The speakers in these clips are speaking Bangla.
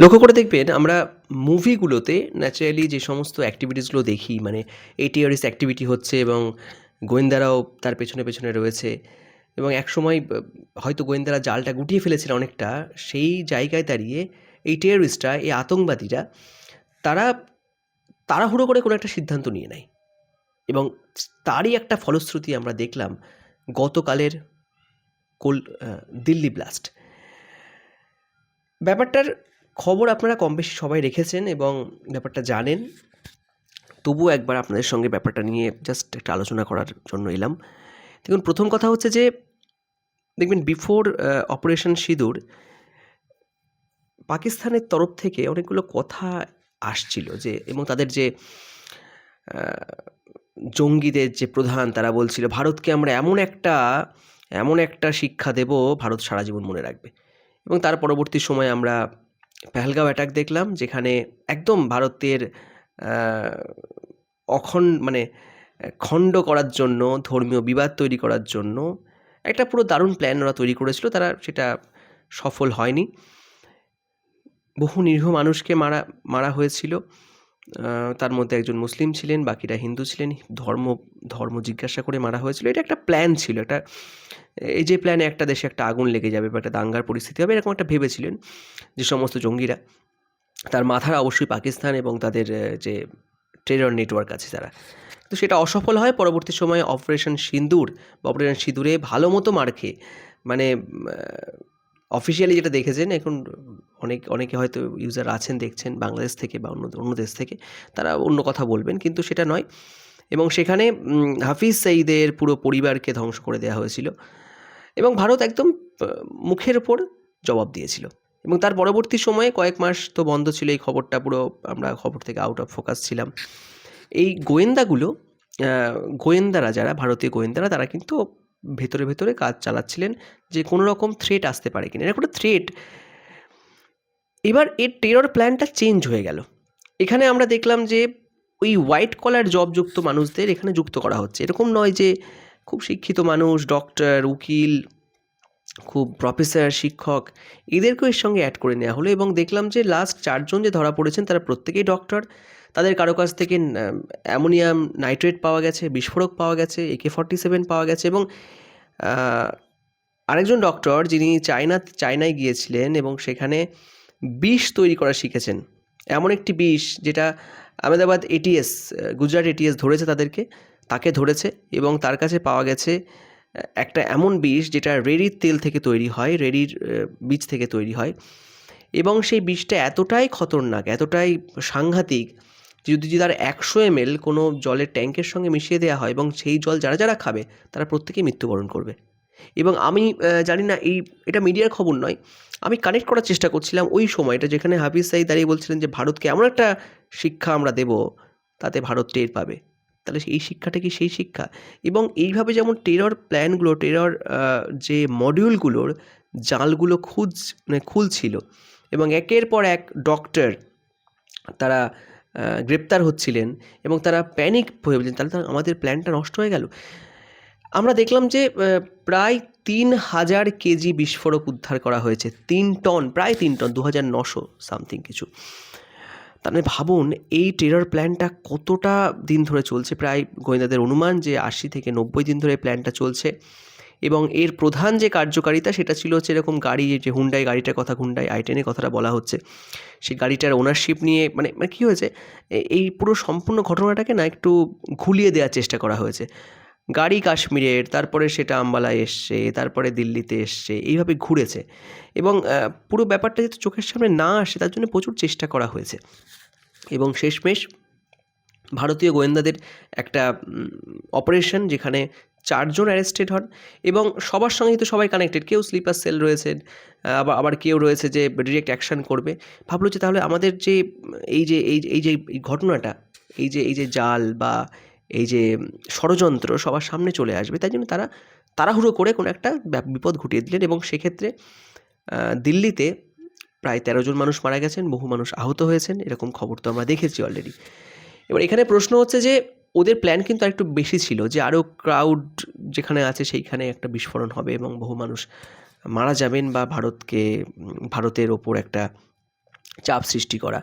লক্ষ্য করে দেখবেন আমরা মুভিগুলোতে ন্যাচারালি যে সমস্ত অ্যাক্টিভিটিসগুলো দেখি মানে এই টেররিস্ট অ্যাক্টিভিটি হচ্ছে এবং গোয়েন্দারাও তার পেছনে পেছনে রয়েছে এবং একসময় হয়তো গোয়েন্দারা জালটা গুটিয়ে ফেলেছিল অনেকটা, সেই জায়গায় দাঁড়িয়ে এই টেররিস্টরা এই আতঙ্কবাদীরা তারা তাড়াহুড়ো করে কোনো একটা সিদ্ধান্ত নিয়ে নেয় এবং তারই একটা ফলশ্রুতি আমরা দেখলাম গতকালের কোল দিল্লি ব্লাস্ট ব্যাপারটার খবর আপনারা কম বেশি সবাই রেখেছেন এবং ব্যাপারটা জানেন। তবুও একবার আপনাদের সঙ্গে ব্যাপারটা নিয়ে জাস্ট একটা আলোচনা করার জন্য এলাম। দেখুন, প্রথম কথা হচ্ছে যে, দেখবেন বিফোর অপারেশন সিঁদুর, পাকিস্তানের তরফ থেকে অনেকগুলো কথা আসছিল যে, এবং তাদের যে জঙ্গিদের যে প্রধান তারা বলছিল, ভারতকে আমরা এমন একটা এমন একটা শিক্ষা দেব, ভারত সারা জীবন মনে রাখবে। এবং তার পরবর্তী সময়ে আমরা পেহেলগাঁও অ্যাটাক দেখলাম, যেখানে একদম ভারতের অখণ্ড মানে খণ্ড করার জন্য, ধর্মীয় বিবাদ তৈরি করার জন্য, একটা পুরো দারুণ প্ল্যান ওরা তৈরি করেছিল, তারা সেটা সফল হয়নি। বহু নিরীহ মানুষকে মারা মারা হয়েছিল। তার মধ্যে একজন মুসলিম ছিলেন, বাকিরা হিন্দু ছিলেন। ধর্ম ধর্ম জিজ্ঞাসা করে মারা হয়েছিল। এটা একটা প্ল্যান ছিল এটা এই যে প্ল্যানে একটা দেশে একটা আগুন লেগে যাবে বা একটা দাঙ্গার পরিস্থিতি হবে, এরকম একটা ভেবেছিলেন যে সমস্ত জঙ্গিরা। তার মাথার অবশ্যই পাকিস্তান এবং তাদের যে টেরর নেটওয়ার্ক আছে তারা। তো সেটা অসফল হয়, পরবর্তী সময়ে অপারেশন সিন্দুর বা অপারেশন সিঁদুরে ভালো মতো মার খেয়ে মানে অফিসিয়ালি যেটা দেখেছেন, এখন অনেক, অনেকে হয়তো ইউজার আছেন, দেখছেন বাংলাদেশ থেকে বা অন্য অন্য দেশ থেকে, তারা অন্য কথা বলবেন, কিন্তু সেটা নয়। এবং সেখানে হাফিজ সঈদের পুরো পরিবারকে ধ্বংস করে দেওয়া হয়েছিল এবং ভারত একদম মুখের ওপর জবাব দিয়েছিল। এবং তার পরবর্তী সময়ে কয়েক মাস তো বন্ধ ছিল, এই খবরটা পুরো আমরা খবর থেকে আউট অফ ফোকাস ছিলাম। এই গোয়েন্দাগুলো গোয়েন্দারা যারা, ভারতীয় গোয়েন্দারা, তারা কিন্তু ভেতরে ভেতরে কাজ চালাচ্ছিলেন যে কোনো রকম থ্রেট আসতে পারে কিনা। এটা কোনো থ্রেট এবার এর টেরর প্ল্যানটা চেঞ্জ হয়ে গেল। এখানে আমরা দেখলাম যে ওই হোয়াইট কলার জবযুক্ত মানুষদের এখানে যুক্ত করা হচ্ছে। এরকম নয় যে খুব শিক্ষিত মানুষ ডক্টর উকিল, খুব প্রফেসর শিক্ষক, এদেরকেও এর সঙ্গে অ্যাড করে নেওয়া হলো এবং দেখলাম যে লাস্ট চারজন যে ধরা পড়েছেন তারা প্রত্যেকেই ডক্টর তাদের কারও কাছ থেকে অ্যামোনিয়াম নাইট্রেট পাওয়া গেছে, বিস্ফোরক পাওয়া গেছে একে ফর্টি সেভেন পাওয়া গেছে এবং আরেকজন ডক্টর যিনি চায়না, চায়নায় গিয়েছিলেন এবং সেখানে বিষ তৈরি করা শিখেছেন। এমন একটি বিষ যেটা আহমেদাবাদ এটিএস গুজরাট এটিএস ধরেছে তাদেরকে, তাকে ধরেছে এবং তার কাছে পাওয়া গেছে একটা এমন বিষ যেটা রেডির তেল থেকে তৈরি হয়, রেডির বীজ থেকে তৈরি হয় এবং সেই বিষটা এতটাই খতরনাক, এতটাই সাংঘাতিক যদি তার একশো এমএল কোনো জলের ট্যাঙ্কের সঙ্গে মিশিয়ে দেওয়া হয় এবং সেই জল যারা যারা খাবে, তারা প্রত্যেকেই মৃত্যুবরণ করবে। এবং আমি জানি না, এই, এটা মিডিয়ার খবর নয়। আমি কানেক্ট করার চেষ্টা করছিলাম ওই সময়টা যেখানে হাফিজ সাইদ দাঁড়িয়ে বলছিলেন যে, ভারতকে এমন একটা শিক্ষা আমরা দেব তাতে ভারত টের পাবে। তাহলে এই শিক্ষাটা কি সেই শিক্ষা? এবং এইভাবে যেমন টেরর প্ল্যানগুলো টেরর যে মডিউলগুলোর জালগুলো খুঁজ মানে খুলছিল এবং একের পর এক ডক্টর তারা গ্রেপ্তার হচ্ছিলেন এবং তারা প্যানিক হয়ে বলছেন, তাহলে তো আমাদের প্ল্যানটা নষ্ট হয়ে গেল। আমরা দেখলাম যে প্রায় তিন হাজার কেজি বিস্ফোরক উদ্ধার করা হয়েছে, তিন টন, প্রায় তিন টন দু হাজার নশো সামথিং কিছু। তার মানে ভাবুন, এই টেরর প্ল্যানটা কতটা দিন ধরে চলছে? প্রায় গোয়েন্দাদের অনুমান যে আশি থেকে নব্বই দিন ধরে প্ল্যানটা চলছে। এবং এর প্রধান যে কার্যকারিতা সেটা ছিল হচ্ছে এরকম গাড়ি যে হুন্ডাই গাড়িটার কথা হুন্ডাই আই টেনের কথাটা বলা হচ্ছে। সেই গাড়িটার ওনারশিপ নিয়ে মানে মানে কী হয়েছে? এই পুরো সম্পূর্ণ ঘটনাটাকে না একটু ঘুলিয়ে দেওয়ার চেষ্টা করা হয়েছে। গাড়ি কাশ্মীরের, তারপরে সেটা আম্বালায় এসছে, তারপরে দিল্লিতে এসছে, এইভাবে ঘুরেছে। এবং পুরো ব্যাপারটা যাতে চোখের সামনে না আসে, তার জন্য প্রচুর চেষ্টা করা হয়েছে। এবং শেষমেশ ভারতীয় গোয়েন্দাদের একটা অপারেশন যেখানে চারজন অ্যারেস্টেড হন এবং সবার সঙ্গেই তো সবাই কানেক্টেড কেউ স্লিপার সেল রয়েছেন আবার আবার কেউ রয়েছে যে ডিরেক্ট অ্যাকশন করবে। ভাবলো যে তাহলে আমাদের যে, এই যে, এই এই যে এই ঘটনাটা, এই যে এই যে জাল বা এই যে ষড়যন্ত্র সবার সামনে চলে আসবে, তাই জন্য তারা তাড়াহুড়ো করে কোনো একটা বিপদ ঘটিয়ে দিলেন এবং সেক্ষেত্রে দিল্লিতে প্রায় তেরো জন মানুষ মারা গেছেন, বহু মানুষ আহত হয়েছেন, এরকম খবর তো আমরা দেখেছি অলরেডি এবার এখানে প্রশ্ন হচ্ছে যে ওদের প্ল্যান কিন্তু আরেকটু বেশি ছিল যে আরও ক্রাউড যেখানে আছে সেইখানে একটা বিস্ফোরণ হবে এবং বহু মানুষ মারা যাবেন বা ভারতকে, ভারতের ওপর একটা চাপ সৃষ্টি করা।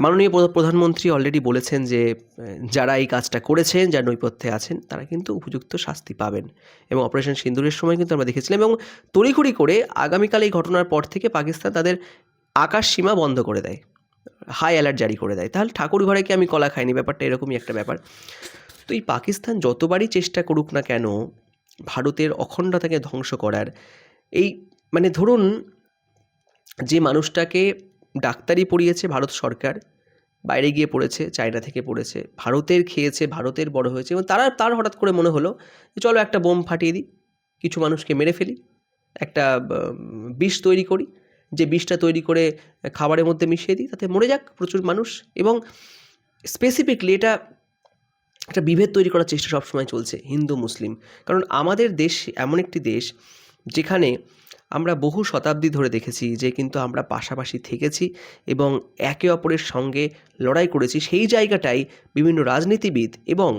মাননীয় প্রধানমন্ত্রী অলরেডি বলেছেন যে যারা এই কাজটা করেছেন, যারা নৈপথ্যে আছেন, তারা কিন্তু উপযুক্ত শাস্তি পাবেন এবং অপারেশন সিন্দুরের সময় কিন্তু আমরা দেখেছিলাম এবং তড়িঘড়ি করে আগামীকাল এই ঘটনার পর থেকে পাকিস্তান তাদের আকাশ সীমা বন্ধ করে দেয়। হাই অ্যালার্ট জারি করে দেয়। তাহলে ঠাকুর ঘরে কি আমি কলা খাইনি? ব্যাপারটা এরকমই একটা ব্যাপার। তো এই পাকিস্তান যতবারই চেষ্টা করুক না কেন, ভারতের অখণ্ডতাকে ধ্বংস করার এই মানে ধরুন, যে মানুষটাকে ডাক্তারি পড়িয়েছে ভারত সরকার, বাইরে গিয়ে পড়েছে, চায়না থেকে পড়েছে, ভারতের খেয়েছে, ভারতের বড় হয়েছে, এবং তারা, তার হঠাৎ করে মনে হলো যে চলো একটা বোম ফাটিয়ে দিই, কিছু মানুষকে মেরে ফেলি, একটা বিষ তৈরি করি যে বিষটা তৈরি করে খাবারের মধ্যে মিশিয়ে দিই, তাতে মরে যাক প্রচুর মানুষ এবং স্পেসিফিকলি এটা একটা বিভেদ তৈরি করার চেষ্টা সবসময় চলছে, হিন্দু, মুসলিম। কারণ আমাদের দেশ এমন একটি দেশ যেখানে আমরা বহু শতাব্দী ধরে দেখেছি যে কিন্তু আমরা পাশাপাশি থেকেছি এবং একে অপরের সঙ্গে লড়াই করেছি সেই জায়গাটাই বিভিন্ন রাজনীতিবিদ এবং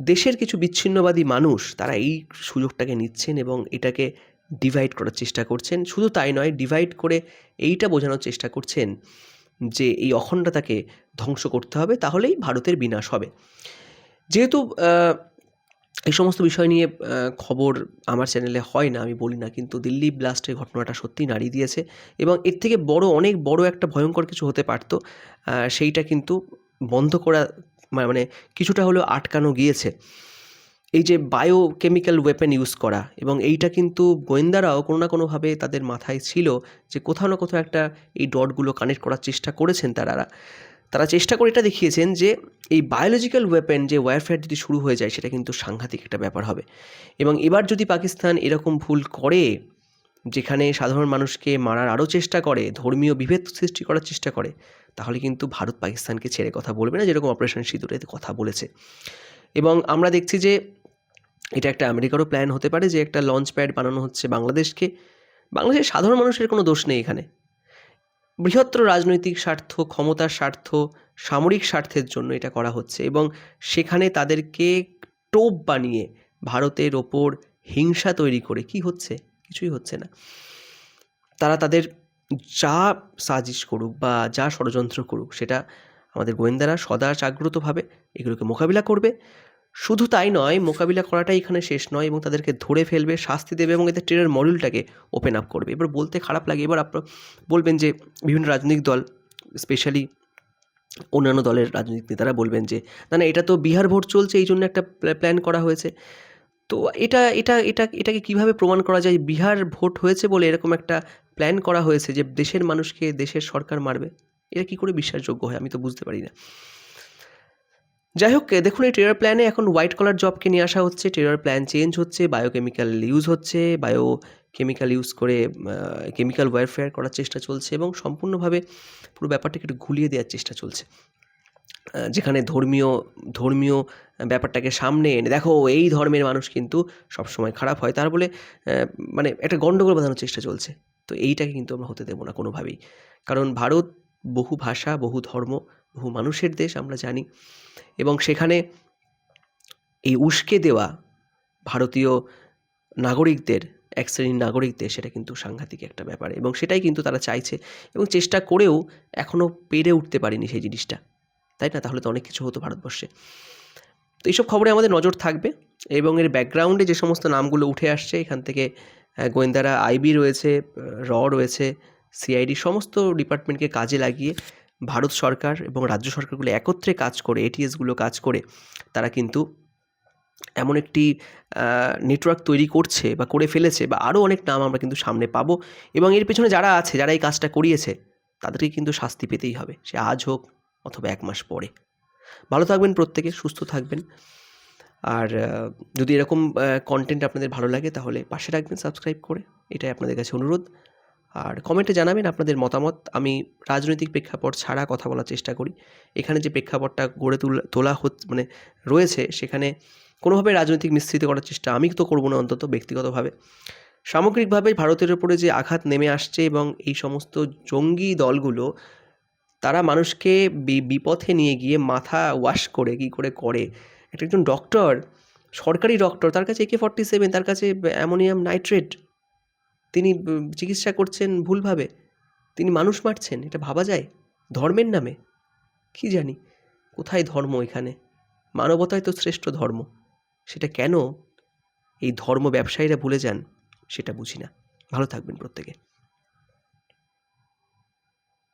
দেশের কিছু বিচ্ছিন্নবাদী মানুষ তারা এই সুযোগটাকে নিচ্ছেন এবং এটাকে ডিভাইড করার চেষ্টা করছেন। শুধু তাই নয় ডিভাইড করে এইটা বোঝানোর চেষ্টা করছেন যে এই অখণ্ডতাকে ধ্বংস করতে হবে, তাহলেই ভারতের বিনাশ হবে। যেহেতু এই সমস্ত বিষয় নিয়ে খবর আমার চ্যানেলে হয় না, আমি বলি না, কিন্তু দিল্লি ব্লাস্টের ঘটনাটা সত্যিই নাড়িয়ে দিয়েছে এবং এর থেকে বড়, অনেক বড় একটা ভয়ঙ্কর কিছু হতে পারত সেইটা কিন্তু বন্ধ করা মানে কিছুটা হলেও আটকানো গিয়েছে। এই যে বায়োকেমিক্যাল ওয়েপেন ইউজ করা এবং এইটা কিন্তু গোয়েন্দারাও কোনো না কোনোভাবে তাদের মাথায় ছিল যে কোথাও না কোথাও একটা এই ডটগুলো কানেক্ট করার চেষ্টা করেছেন তারা। তারা চেষ্টা করে এটা দেখিয়েছেন যে এই বায়োলজিক্যাল ওয়েপেন যে ওয়ারফেয়ার যদি শুরু হয়ে যায় সেটা কিন্তু সাংঘাতিক একটা ব্যাপার হবে। এবং এবার যদি পাকিস্তান এরকম ভুল করে, যেখানে সাধারণ মানুষকে মারার আরও চেষ্টা করে, ধর্মীয় বিভেদ সৃষ্টি করার চেষ্টা করে, তাহলে কিন্তু ভারত পাকিস্তানকে ছেড়ে কথা বলবে না, যেরকম অপারেশন সিঁদুরে কথা বলেছে। এবং আমরা দেখছি যে এটা একটা আমেরিকারও প্ল্যান হতে পারে যে একটা লঞ্চ প্যাড বানানো হচ্ছে বাংলাদেশকে। বাংলাদেশের সাধারণ মানুষের কোনো দোষ নেই এখানে। বৃহত্তর রাজনৈতিক স্বার্থ, ক্ষমতার স্বার্থ, সামরিক স্বার্থের জন্য এটা করা হচ্ছে এবং সেখানে তাদেরকে টোপ বানিয়ে ভারতের ওপর হিংসা তৈরি করে কি হচ্ছে? কিছুই হচ্ছে না। তারা তাদের যা সাজিশ করুক বা যা ষড়যন্ত্র করুক সেটা আমাদের গোয়েন্দারা সদা জাগ্রতভাবে এগুলোকে মোকাবিলা করবে। শুধু তাই নয়, মোকাবিলা করাটাই এখানে শেষ নয় এবং তাদেরকে ধরে ফেলবে, শাস্তি দেবে এবং এদের ট্রেনের মডিউলটাকে ওপেন আপ করবে। এবার বলতে খারাপ লাগে, এবার আপনার বলবেন যে বিভিন্ন রাজনৈতিক দল স্পেশালি অন্যান্য দলের রাজনৈতিক নেতারা বলবেন যে, না না, এটা তো বিহার ভোট চলছে, এই জন্য একটা প্ল্যান করা হয়েছে। তো এটা এটা এটা, এটাকে কীভাবে প্রমাণ করা যায়? বিহার ভোট হয়েছে বলে এরকম একটা প্ল্যান করা হয়েছে যে দেশের মানুষকে দেশের সরকার মারবে? এটা কি করে বিশ্বাসযোগ্য হয়? আমি তো বুঝতে পারি না। যাই হোক দেখুন, এই টেরার প্ল্যানে এখন হোয়াইট কলার জবকে নিয়ে আসা হচ্ছে টেরার প্ল্যান চেঞ্জ হচ্ছে বায়োকেমিক্যাল ইউজ হচ্ছে বায়ো কেমিক্যাল ইউজ করে কেমিক্যাল ওয়ারফেয়ার করার চেষ্টা চলছে এবং সম্পূর্ণভাবে পুরো ব্যাপারটাকে একটু ঘুলিয়ে দেওয়ার চেষ্টা চলছে। যেখানে ধর্মীয় ধর্মীয় ব্যাপারটাকে সামনে এনে, দেখো, এই ধর্মের মানুষ কিন্তু সবসময় খারাপ হয়, তার বলে মানে একটা গণ্ডগোল বাঁধানোর চেষ্টা চলছে। তো এইটাকে কিন্তু আমরা হতে দেবো না কোনোভাবেই। কারণ ভারত বহু ভাষা, বহু ধর্ম বহু মানুষের দেশ আমরা জানি। এবং সেখানে এই উস্কে দেওয়া ভারতীয় নাগরিকদের, এক শ্রেণির নাগরিকদের সেটা কিন্তু সাংঘাতিক একটা ব্যাপার। এবং সেটাই কিন্তু তারা চাইছে এবং চেষ্টা করেও এখনও পেরে উঠতে পারেনি সেই জিনিসটা। তাই না? তাহলে তো অনেক কিছু হতো ভারতবর্ষে। তো এইসব খবরে আমাদের নজর থাকবে এবং এর ব্যাকগ্রাউন্ডে যে সমস্ত নামগুলো উঠে আসছে, এখান থেকে গোয়েন্দারা আইবি রয়েছে র রয়েছে, সিআইডি সমস্ত ডিপার্টমেন্টকে কাজে লাগিয়ে ভারত সরকার এবং রাজ্য সরকারগুলো একত্রে কাজ করে এটিএসগুলো কাজ করে, তারা কিন্তু এমন একটি নেটওয়ার্ক তৈরি করছে বা করে ফেলেছে বা আরও অনেক নাম আমরা কিন্তু সামনে পাবো এবং এর পেছনে যারা আছে, যারা এই কাজটা করিয়েছে, তাদেরকে কিন্তু শাস্তি পেতেই হবে। সে আজ হোক অথবা এক মাস পরে। ভালো থাকবেন প্রত্যেকে, সুস্থ থাকবেন। আর যদি এরকম কন্টেন্ট আপনাদের ভালো লাগে তাহলে পাশে রাখবেন সাবস্ক্রাইব করে। এটাই আপনাদের কাছে অনুরোধ। আর কমেন্টে জানাবেন আপনাদের মতামত। আমি রাজনৈতিক প্রেক্ষাপট ছাড়া কথা বলার চেষ্টা করি। এখানে যে প্রেক্ষাপটটা গড়ে তুল, তোলা মানে রয়েছে, সেখানে কোনোভাবে রাজনৈতিক মিশ্রিত করার চেষ্টা আমি তো করব না অন্তত ব্যক্তিগতভাবে। সামগ্রিকভাবে ভারতের ওপরে যে আঘাত নেমে আসছে এবং এই সমস্ত জঙ্গি দলগুলো, তারা মানুষকে বিপথে নিয়ে গিয়ে মাথা ওয়াশ করে, কি করে করে? একটা একজন ডক্টর সরকারি ডক্টর তার কাছে একে ফর্টি সেভেন তার কাছে অ্যামোনিয়াম নাইট্রেট তিনি চিকিৎসা করছেন ভুলভাবে। তিনি মানুষ মারছেন, এটা ভাবা যায়? ধর্মের নামে? কি জানি? কোথায় ধর্ম এখানে? মানবতাই তো শ্রেষ্ঠ ধর্ম। সেটা কেন এই ধর্ম ব্যবসায়ীরা ভুলে যান, সেটা বুঝি না। ভালো থাকবেন প্রত্যেকে।